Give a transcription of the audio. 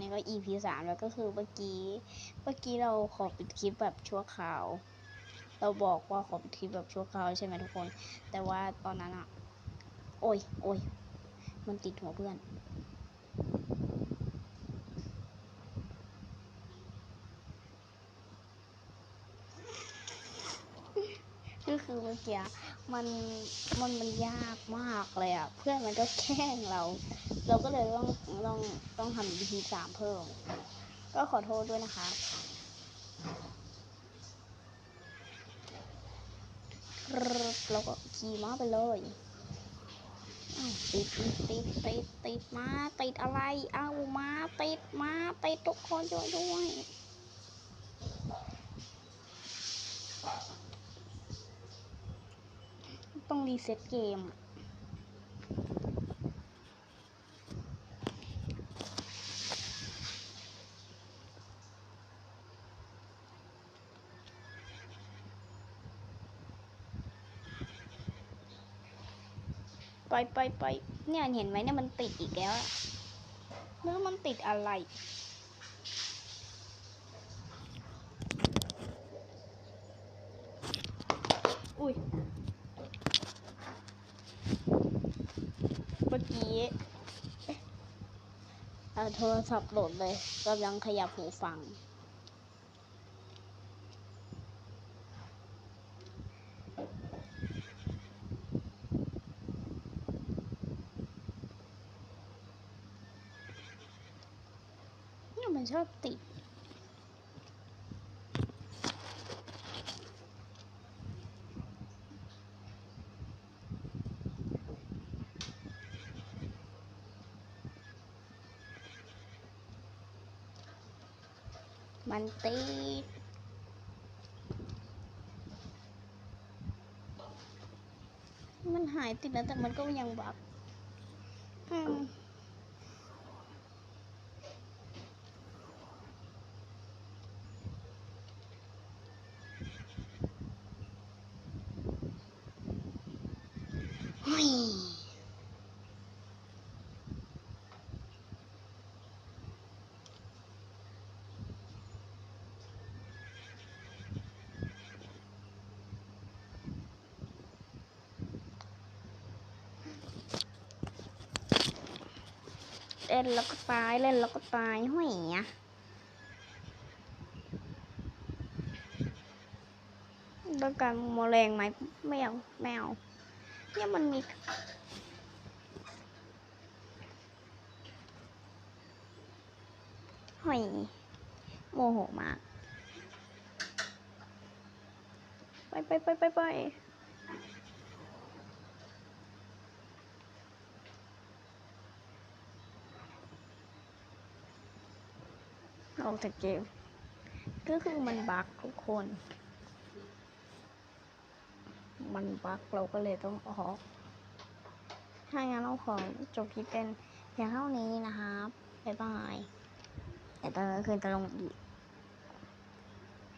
นี้ก็ EP สามแล้วก็คือเมื่อกี้เมื่อกี้เราขอปิดคลิปแบบชั่วคราว เราบอกว่าขอปิดคลิปแบบชั่วคราวใช่ไหมทุกคน แต่ว่าตอนนั้นอะโอ้ยโอ้ยมันติดหัวเพื่อน ก็คือเมื่อกี้ มันมันมันยากมากเลยอะเพื่อนมันก็แกล้งเรา เราก็เลยต้องต้องต้องทำ EP สามเพิ่ม ก็ขอโทษด้วยนะคะ เราก็ขี่ม้าไปเลยติดติดติดติดมาติดอะไร เอามาติดมาติดทุกคนช่วยด้วย ต้องรีเซ็ตเกม ไปไปไปเนี่ยเห็นไหมเนี่ยมันติดอีกแล้วอะแล้วมันติดอะไรอุ้ย เมื่อกี้เอ๊ะเอ่อ โทรศัพท์หลดเลยกำลังขยับหูฟัง เนี่ยมันชอบติด มันติดมันหายติดแล้วแต่มันก็ยังบักอืม เล่นแล้วก็ตายเล่นแล้วก็ตายห้อยอะต้องการแมลงไหมไม่เอาไม่เอาเนี่ยมันมีห้อยโมโหมาก ไปไปไปไปไป ออกจากเกม ก็คือมันบั๊กทุกคน มันบั๊กเราก็เลยต้องออก ถ้างั้นเราขอจบคลิปเป็นเพียงเท่านี้นะครับบ๊ายบายแต่ตอนกลางคืนจะลงอีก